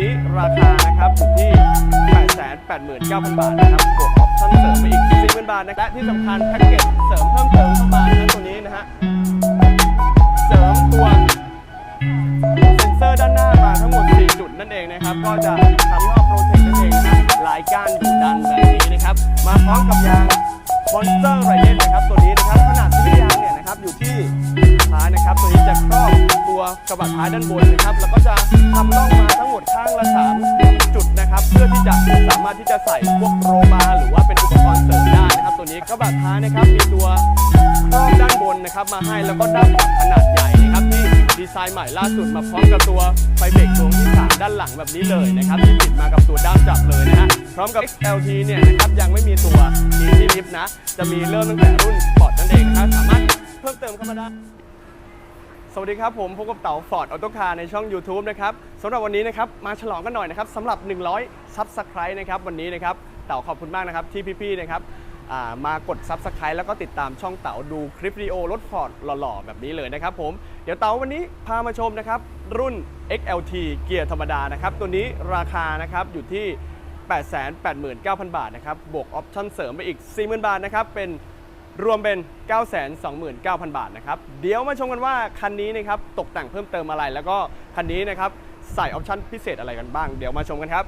นี้ราคานะครับอยู่ที่ 889,000 บาทนะครับบวกออปชั่นเสริมไปอีก40,000 บาทนะและที่สำคัญแพ็กเกจเสริมเพิ่มเติมเข้ามานะตัวนี้นะฮะ เสริมตัวเซ็นเซอร์ด้านหน้ามาทั้งหมด 4 จุดนั่นเองนะครับ ก็จะทำให้ว่าโปรเทคนั่นเองนะครับลายก้านดุดันแบบนี้นะครับ มาพร้อมกับยาง Monster r i d e n นะครั กระบะท้ายด้านบนนะครับ แล้วก็จะทำล่องมาทั้งหมดข้างละ3จุดนะครับ เพื่อที่จะสามารถที่จะใส่พวกโรมาหรือว่าเป็นอุปกรณ์เสริมได้นะครับ ตัวนี้กระบะท้ายนะครับมีตัวครอบด้านบนนะครับ มาให้แล้วก็ด้านหลังขนาดใหญ่นะครับที่ดีไซน์ใหม่ล่าสุดมาพร้อมกับตัวไฟเบรกดวงที่3ด้านหลังแบบนี้เลยนะครับที่ติดมากับตัวด้ามจับเลยนะฮะพร้อมกับ XLT เนี่ยนะครับยังไม่มีตัว Easy Lift นะ จะมีเริ่มตั้งแต่รุ่นสปอร์ตนั่นเองนะครับสามารถเพิ่มเติมเข้ามาได้ สวัสดีครับ ผมพบกับเต๋าฟอร์ดออโต้คาร์ในช่อง YouTube นะครับสำหรับวันนี้นะครับมาฉลองกันหน่อยนะครับสำหรับ 100 Subscribe นะครับวันนี้นะครับเต๋าขอบคุณมากนะครับที่พี่ๆนะครับมากด Subscribe แล้วก็ติดตามช่องเต๋าดูคลิปวิดีโอรถฟอร์ดหล่อๆ แบบนี้เลยนะครับผมเดี๋ยวเต๋าวันนี้พามาชมนะครับรุ่น XLT เกียร์ธรรมดานะครับตัวนี้ราคานะครับอยู่ที่ 889,000 บาทนะครับบวกออปชั่นเสริมไปอีก 40,000 บาทนะครับเป็น รวมเป็น 929,000 บาทนะครับ เดี๋ยวมาชมกันว่าคันนี้นะครับตกแต่งเพิ่มเติมอะไร แล้วก็คันนี้นะครับใส่ออปชั่นพิเศษอะไรกันบ้าง เดี๋ยวมาชมกันครับ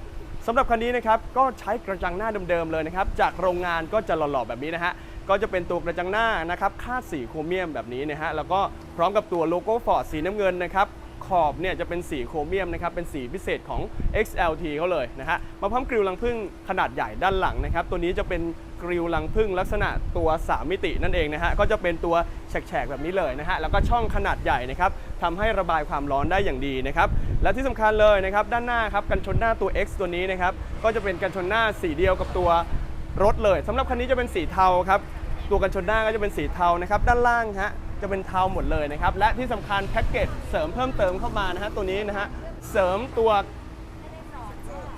สำหรับคันนี้นะครับก็ใช้กระจังหน้าเดิมๆเลยนะครับ จากโรงงานก็จะหล่อๆแบบนี้นะฮะก็จะเป็นตัวกระจังหน้านะครับคาดสีโครเมียมแบบนี้นะฮะแล้วก็พร้อมกับตัวโลโก้ฟอร์ดสีน้ำเงินนะครับขอบเนี่ยจะเป็นสีโครเมียมนะครับเป็นสีพิเศษของ XLT เขาเลยนะฮะมาพร้อมกริลลังพึ่งขนาดใหญ่ด้านหลังนะครับตัวนี้จะเป็น กริลลังพึ่งลักษณะตัว 3 มิตินั่นเองนะฮะก็จะเป็นตัวแฉกๆแบบนี้เลยนะฮะแล้วก็ช่องขนาดใหญ่นะครับทำให้ระบายความร้อนได้อย่างดีนะครับและที่สำคัญเลยนะครับด้านหน้าครับกันชนหน้าตัว X ตัวนี้นะครับก็จะเป็นกันชนหน้าสีเดียวกับตัวรถเลยสำหรับคันนี้จะเป็นสีเทาครับตัวกันชนหน้าก็จะเป็นสีเทานะครับด้านล่างฮะจะเป็นเทาหมดเลยนะครับและที่สำคัญแพ็กเกจเสริมเพิ่มเติมเข้ามานะฮะตัวนี้นะฮะเสริมตัว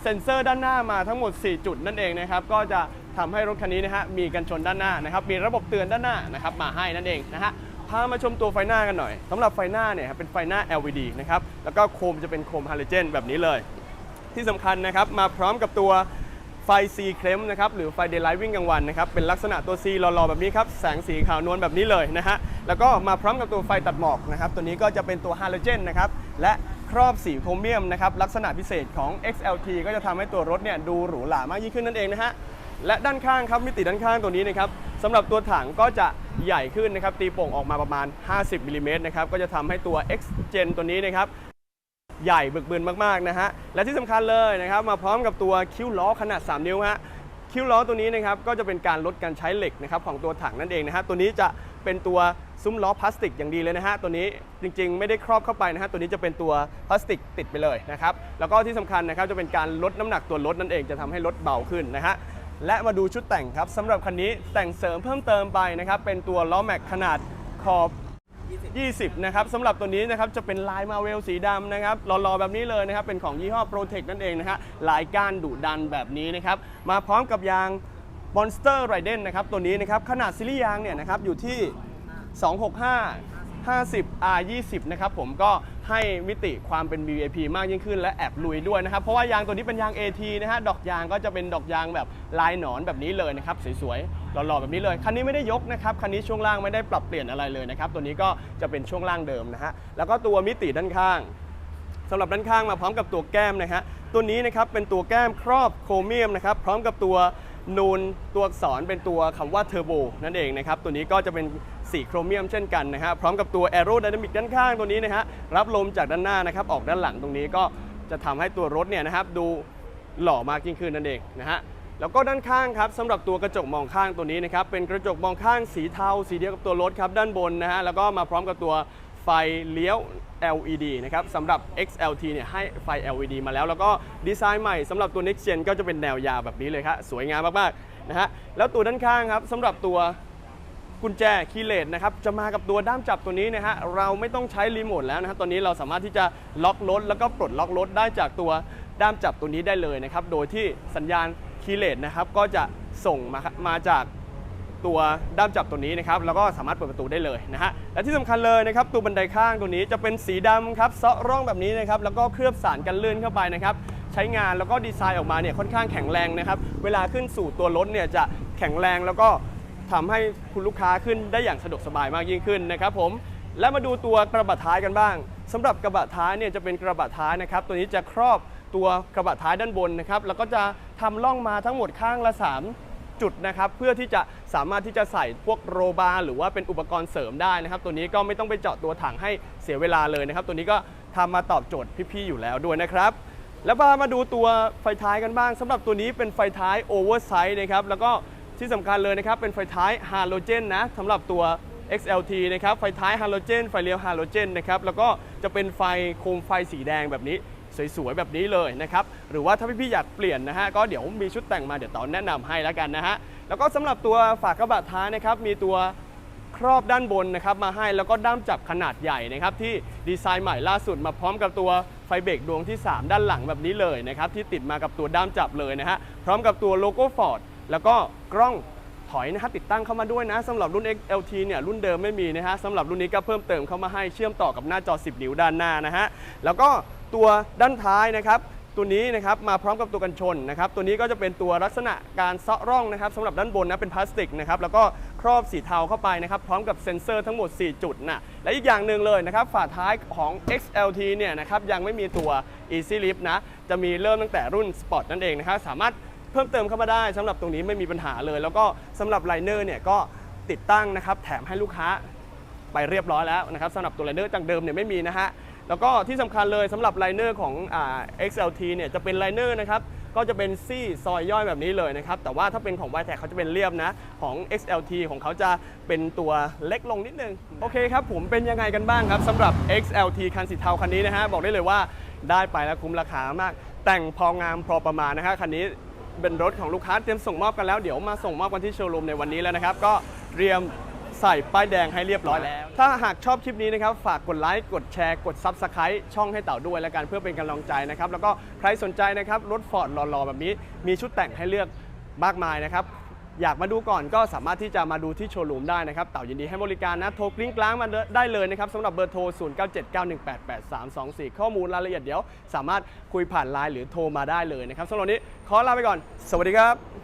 เซ็นเซอร์ด้านหน้ามาทั้งหมด 4 จุดนั่นเองนะครับ ก็จะ ทำให้รถคันนี้นะฮะมีกันชนด้านหน้านะครับมีระบบเตือนด้านหน้านะครับมาให้นั่นเองนะฮะพามาชมตัวไฟหน้ากันหน่อยสำหรับไฟหน้าเนี่ยเป็นไฟหน้า LED นะครับแล้วก็โคมจะเป็นโคมฮาโลเจนแบบนี้เลย ที่สำคัญนะครับมาพร้อมกับตัวไฟ C เคลมนะครับหรือไฟ Daylight วิ่งกลางวันนะครับเป็นลักษณะตัว C หล่อๆแบบนี้ครับแสงสีขาวนวลแบบนี้เลยนะฮะแล้วก็มาพร้อมกับตัวไฟตัดหมอกนะครับตัวนี้ก็จะเป็นตัวฮาโลเจนนะครับและครอบสีโครเมียมนะครับลักษณะพิเศษของ XLT ก็จะทำให้ตัวรถเนี่ยดูหรูหรามากยิ่งขึ้นนั่นเองนะฮะ และด้านข้างครับมิติด้านข้างตัวนี้นะครับสำหรับตัวถังก็จะใหญ่ขึ้นนะครับตีโป่งออกมาประมาณ 50มิลลิเมตรนะครับก็จะทำให้ตัว X Gen ตัวนี้นะครับใหญ่บึกบึนมากๆนะฮะและที่สำคัญเลยนะครับมาพร้อมกับตัวคิ้วล้อขนาด 3 นิ้วฮะคิ้วล้อตัวนี้นะครับก็จะเป็นการลดการใช้เหล็กนะครับของตัวถังนั่นเองนะฮะตัวนี้จะเป็นตัวซุ้มล้อพลาสติกอย่างดีเลยนะฮะตัวนี้จริงๆ ไม่ได้ครอบเข้าไปนะฮะตัวนี้จะเป็นตัวพลาสติกติดไปเลยนะครับแล้วก็ที่สำคัญนะครับจะเป็นการลดน้ำหนักตัวรถนั่นเองจะทำให้รถเบาขึ้นนะฮะ และมาดูชุดแต่งครับสำหรับคันนี้แต่งเสริมเพิ่มเติมไปนะครับ เป็นตัวล้อแม็กขนาดขอบ 20 นะครับสำหรับตัวนี้นะครับจะเป็นลายมาเวลสีดำนะครับหล่อๆแบบนี้เลยนะครับ เป็นของยี่ห้อ Protect นั่นเองนะฮะลายก้านดุดันแบบนี้นะครับ มาพร้อมกับยาง Monster r i d e n นะครับตัวนี้นะครับขนาดซิลี่ยางเนี่ยนะครับอยู่ที่ 265 50 R 20 นะครับผมก็ ให้มิติความเป็น VIP มากยิ่งขึ้นและแอบลุยด้วยนะครับ เพราะว่ายางตัวนี้เป็นยาง AT นะฮะ ดอกยางก็จะเป็นดอกยางแบบลายหนอนแบบนี้เลยนะครับ สวยๆ หล่อๆ แบบนี้เลย คันนี้ไม่ได้ยกนะครับ คันนี้ช่วงล่างไม่ได้ปรับเปลี่ยนอะไรเลยนะครับ ตัวนี้ก็จะเป็นช่วงล่างเดิมนะฮะ แล้วก็ตัวมิติด้านข้างสำหรับด้านข้างมาพร้อมกับตัวแก้มนะฮะ ตัวนี้นะครับเป็นตัวแก้มครอบโครเมียมนะครับ พร้อมกับตัว นูนตัวอักษรเป็นตัวคำว่าเทอร์โบนั่นเองนะครับ ตัวนี้ก็จะเป็นสีโครเมียมเช่นกันนะฮะพร้อมกับตัวแอโร d y นามิกด้านข้างตัวนี้นะฮะรับลมจากด้านหน้านะครับออกด้านหลังตรงนี้ก็จะทำให้ตัวรถเนี่ยนะครับดูหล่อมากยิ่งขึ้นนั่นเองนะฮะแล้วก็ด้านข้างครับสำหรับตัวกระจกมองข้างตัวนี้นะครับเป็นกระจกมองข้างสีเทาสีเดียวกับตัวรถครับด้านบนนะฮะแล้วก็มาพร้อมกับตัว ไฟเลี้ยว LED นะครับสำหรับ XLT เนี่ยให้ไฟ LED มาแล้ว แล้วก็ดีไซน์ใหม่สำหรับตัว Next Gen ก็จะเป็นแนวยาวแบบนี้เลยครับสวยงามมากๆนะฮะแล้วตัวด้านข้างครับสำหรับตัวกุญแจคีย์เลสนะครับจะมากับตัวด้ามจับตัวนี้นะฮะเราไม่ต้องใช้รีโมทแล้วนะฮะตอนนี้เราสามารถที่จะล็อกรถแล้วก็ปลดล็อกรถได้จากตัวด้ามจับตัวนี้ได้เลยนะครับโดยที่สัญญาณคีย์เลสนะครับก็จะส่งมามาจาก ตัวด้ามจับตัวนี้นะครับแล้วก็สามารถเปิดประตูได้เลยนะฮะและที่สำคัญเลยนะครับตัวบันไดข้างตัวนี้จะเป็นสีดำครับเซาะร่องแบบนี้นะครับแล้วก็เคลือบสารกันลื่นเข้าไปนะครับใช้งานแล้วก็ดีไซน์ออกมาเนี่ยค่อนข้างแข็งแรงนะครับเวลาขึ้นสู่ตัวรถเนี่ยจะแข็งแรงแล้วก็ทำให้คุณลูกค้าขึ้นได้อย่างสะดวกสบายมากยิ่งขึ้นนะครับผมและมาดูตัวกระบะท้ายกันบ้างสำหรับกระบะท้ายเนี่ยจะเป็นกระบะท้ายนะครับตัวนี้จะครอบตัวกระบะท้ายด้านบนนะครับแล้วก็จะทำล่องมาทั้งหมดข้างละ 3 จุดนะครับเพื่อที่จะสามารถที่จะใส่พวกโรบาร์หรือว่าเป็นอุปกรณ์เสริมได้นะครับ ตัวนี้ก็ไม่ต้องไปเจาะตัวถังให้เสียเวลาเลยนะครับ ตัวนี้ก็ทำมาตอบโจทย์พี่ๆอยู่แล้วด้วยนะครับแล้วมามาดูตัวไฟท้ายกันบ้างสำหรับตัวนี้เป็นไฟท้ายโอเวอร์ไซส์นะครับแล้วก็ที่สำคัญเลยนะครับเป็นไฟท้ายฮาโลเจนนะสำหรับตัว XLT นะครับไฟท้ายฮาโลเจนไฟเลี้ยวฮาโลเจนนะครับแล้วก็จะเป็นไฟโคมไฟสีแดงแบบนี้ สวยๆแบบนี้เลยนะครับหรือว่าถ้าพี่ๆอยากเปลี่ยนนะฮะก็เดี๋ยวมีชุดแต่งมาเดี๋ยวตอนแนะนำให้แล้วกันนะฮะแล้วก็สำหรับตัวฝากระบะท้ายนะครับมีตัวครอบด้านบนนะครับมาให้แล้วก็ด้ามจับขนาดใหญ่นะครับที่ดีไซน์ใหม่ล่าสุดมาพร้อมกับตัวไฟเบรกดวงที่ 3 ด้านหลังแบบนี้เลยนะครับที่ติดมากับตัวด้ามจับเลยนะฮะพร้อมกับตัวโลโก้ Ford แล้วก็กล้องถอยนะครับติดตั้งเข้ามาด้วยนะสำหรับรุ่น XLT เนี่ยรุ่นเดิมไม่มีนะฮะสำหรับรุ่นนี้ก็เพิ่มเติมเข้ามาให้เชื่อมต่อกับหน้าจอ 10 นิ้วด้านหน้านะฮะแล้วก็ตัวด้านท้ายนะครับ ตัวนี้นะครับมาพร้อมกับตัวกันชนนะครับ ตัวนี้ก็จะเป็นตัวลักษณะการเซาะร่องนะครับสำหรับด้านบนนะเป็นพลาสติกนะครับแล้วก็ครอบสีเทาเข้าไปนะครับ พร้อมกับเซ็นเซอร์ทั้งหมด 4 จุดนะและอีกอย่างหนึ่งเลยนะครับ ฝาท้ายของ XLT เนี่ยนะครับยังไม่มีตัว Easy Lift นะจะมีเริ่มตั้งแต่รุ่น Sport นั่นเองนะครับสามารถเพิ่มเติมเข้ามาได้สำหรับตรงนี้ไม่มีปัญหาเลย แล้วก็สำหรับไลเนอร์เนี่ยก็ติดตั้งนะครับแถมให้ลูกค้าไปเรียบร้อยแล้วนะครับสำหรับตัวไลเนอร์จากเดิมเนี่ยไม่มีนะฮะ แล้วก็ที่สำคัญเลยสำหรับไลเนอร์ของอ่า XLT เนี่ยจะเป็นไลเนอร์นะครับก็จะเป็นซี่ซอยย่อยแบบนี้เลยนะครับ แต่ว่าถ้าเป็นของ y t e c เขาจะเป็นเรียบนะ ของ XLT ของเขาจะเป็นตัวเล็กลงนิดนึง โอเคครับ ผมเป็นยังไงกันบ้างครับสำหรับ XLT คันสีเทาคันนี้นะฮะ บอกได้เลยว่าได้ไปแล้วคุ้มราคามาก แต่งพองามพอประมาณนะฮะคันนี้เป็นรถของลูกค้าเตรียมส่งมอบกันแล้ว เดี๋ยวมาส่งมอบกันที่โชว์รูมในวันนี้แล้วนะครับ ก็เตรียม ใส่ป้ายแดงให้เรียบร้อยแล้ว ถ้าหากชอบคลิปนี้นะครับ ฝากกดไลค์ กดแชร์ กด Subscribe ช่องให้เต่าด้วยแล้วกันเพื่อเป็นกำลังใจนะครับ แล้วก็ใครสนใจนะครับ รถฟอร์ดหล่อๆ แบบนี้ มีชุดแต่งให้เลือกมากมายนะครับ อยากมาดูก่อนก็สามารถที่จะมาดูที่โชว์รูมได้นะครับ เต่ายินดีให้บริการนะ โทรกลิ้งกลางมาได้เลยนะครับสำหรับเบอร์โทร 0979188324 ข้อมูลรายละเอียดเดี๋ยว สามารถคุยผ่านไลน์หรือโทรมาได้เลยนะครับสำหรับวันนี้ขอลาไปก่อน สวัสดีครับ